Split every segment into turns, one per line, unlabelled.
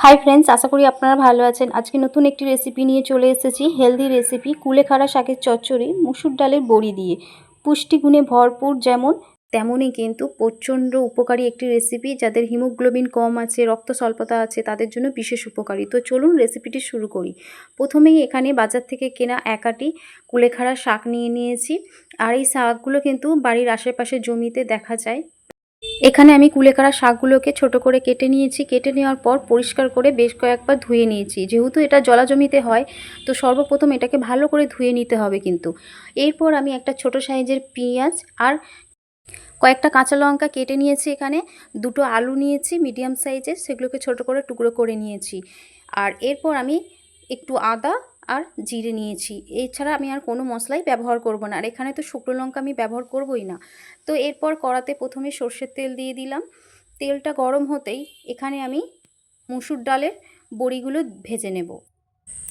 Hi friends আশা করি আপনারা ভালো আছেন। আজকে নতুন একটি রেসিপি নিয়ে চলে এসেছি। হেলদি রেসিপি কুলেখাড়া শাকের চচ্চড়ি, মুসুর ডালের বড়ি দিয়ে। পুষ্টিগুণে ভরপুর যেমন, তেমনই কিন্তু প্রচণ্ড উপকারী একটি রেসিপি যাদের হিমোগ্লোবিন কম আছে, রক্ত স্বল্পতা আছে, তাদের জন্য বিশেষ উপকারী। তো চলুন রেসিপিটি শুরু করি। প্রথমেই এখানে বাজার থেকে কেনা একাটি কুলেখাড়া শাক নিয়ে নিয়েছি। আর এই শাকগুলো কিন্তু বাড়ির আশেপাশে জমিতে দেখা যায়। এখানে আমি কুলেখাড়া শাকগুলোকে ছোট করে কেটে নিয়েছি। কেটে নেওয়ার পর পরিষ্কার করে বেশ কয়েকবার ধুয়ে নিয়েছি। যেহেতু এটা জলা জমিতে হয়, তো সর্বপ্রথম এটাকে ভালো করে ধুয়ে নিতে হবে কিন্তু। এরপর আমি একটা ছোট সাইজের পেঁয়াজ আর কয়েকটা কাঁচা লঙ্কা কেটে নিয়েছি এখানে। দুটো আলু নিয়েছি, মিডিয়াম সাইজের, সেগুলোকে ছোট করে টুকরো করে নিয়েছি। আর এরপর আমি একটু আদা আর জিরে নিয়েছি। এছাড়া আমি আর কোনো মশলাই ব্যবহার করব না। আর এখানে তো শুকনো লঙ্কা আমি ব্যবহার করবই না। তো এরপর কড়াতে প্রথমে সর্ষের তেল দিয়ে দিলাম। তেলটা গরম হতেই এখানে আমি মুসুর ডালের বড়িগুলো ভেজে নেব।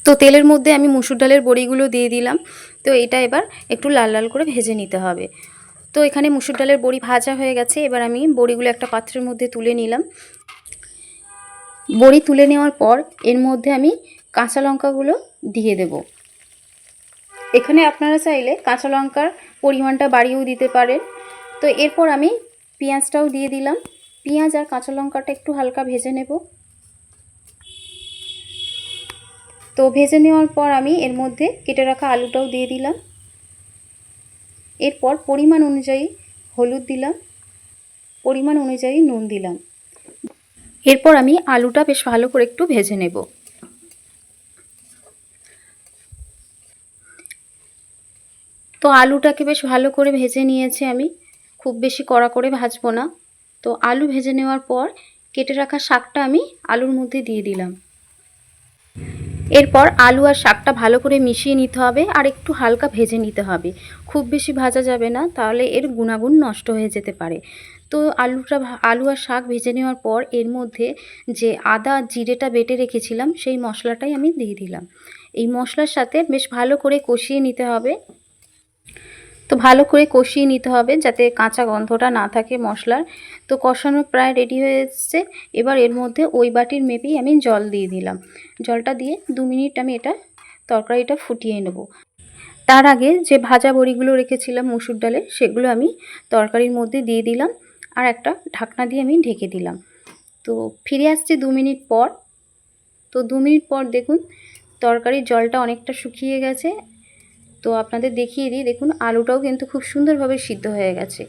তো তেলের মধ্যে আমি মুসুর ডালের বড়িগুলো দিয়ে দিলাম। তো এটা এবার একটু লাল লাল করে ভেজে নিতে হবে। তো এখানে মুসুর ডালের বড়ি ভাজা হয়ে গেছে। এবার আমি বড়িগুলো একটা পাত্রের মধ্যে তুলে নিলাম। বড়ি তুলে নেওয়ার পর এর মধ্যে আমি কাঁচা লঙ্কাগুলো দিয়ে দেব। এখানে আপনারা চাইলে কাঁচা লঙ্কার পরিমাণটা বাড়িয়েও দিতে পারেন। তো এরপর আমি পেঁয়াজটাও দিয়ে দিলাম। পেঁয়াজ আর কাঁচা লঙ্কাটা একটু হালকা ভেজে নেব। তো ভেজে নেওয়ার পর আমি এর মধ্যে কেটে রাখা আলুটাও দিয়ে দিলাম। এরপর পরিমাণ অনুযায়ী হলুদ দিলাম। পরিমাণ অনুযায়ী নুন দিলাম। এরপর আমি আলুটা বেশ ভালো করে একটু ভেজে নেব। তো আলুটাকে বেশ ভালো করে ভেজে নিয়েছি আমি। খুব বেশি কড়া করে ভাজবো না। তো আলু ভেজে নেওয়ার পর কেটে রাখা শাকটা আমি আলুর মধ্যে দিয়ে দিলাম। এরপর আলু আর শাকটা ভালো করে মিশিয়ে নিতে হবে আর একটু হালকা ভেজে নিতে হবে। খুব বেশি ভাজা যাবে না, তাহলে এর গুণাগুণ নষ্ট হয়ে যেতে পারে। তো আলুটা আলু আর শাক ভেজে নেওয়ার পর এর মধ্যে যে আদা জিরেটা বেটে রেখেছিলাম, সেই মশলাটাই আমি দিয়ে দিলাম। এই মশলার সাথে বেশ ভালো করে কষিয়ে নিতে হবে। তো ভালো করে কষিয়ে নিতে হবে যাতে কাঁচা গন্ধটা না থাকে মশলার। তো কষানো প্রায় রেডি হয়ে এসছে। এবার এর মধ্যে ওই বাটির মেপেই আমি জল দিয়ে দিলাম। জলটা দিয়ে দু মিনিট আমি এটা তরকারিটা ফুটিয়ে নেব। তার আগে যে ভাজা বড়িগুলো রেখেছিলাম মুসুর ডালে, সেগুলো আমি তরকারির মধ্যে দিয়ে দিলাম আর একটা ঢাকনা দিয়ে আমি ঢেকে দিলাম। তো ফিরে আসছি দু মিনিট পর। তো দু মিনিট পর দেখুন, তরকারির জলটা অনেকটা শুকিয়ে গেছে তো আপনাদের দেখিয়ে দিই, দেখুন আলুটাও কিন্তু খুব সুন্দরভাবে সিদ্ধ হয়ে গেছে।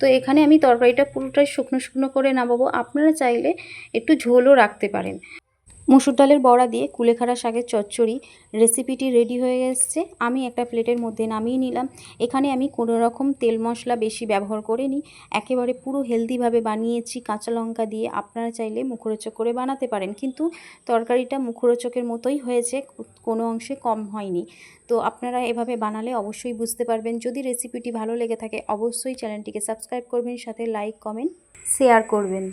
তো এখানে আমি তরকারিটা পুরোটাই শুকনো শুকনো করে নামাবো। আপনারা চাইলে একটু ঝোলও রাখতে পারেন। মুসুর ডালের বড়া দিয়ে কুলেখাড়া শাকের চচ্চড়ি রেসিপিটি রেডি হয়ে এসছে। আমি একটা প্লেটের মধ্যে নামিয়ে নিলাম। এখানে আমি কোনো রকম তেল মশলা বেশি ব্যবহার করিনি। একেবারে পুরো হেলদিভাবে বানিয়েছি। কাঁচা লঙ্কা দিয়ে আপনারা চাইলে মুখরোচক করে বানাতে পারেন। কিন্তু তরকারিটা মুখরোচকের মতোই হয়েছে, কোনো অংশে কম হয়নি। তো আপনারা এভাবে বানালে অবশ্যই বুঝতে পারবেন। যদি রেসিপিটি ভালো লেগে থাকে, অবশ্যই চ্যানেলটিকে সাবস্ক্রাইব করবেন, সাথে লাইক কমেন্ট শেয়ার করবেন।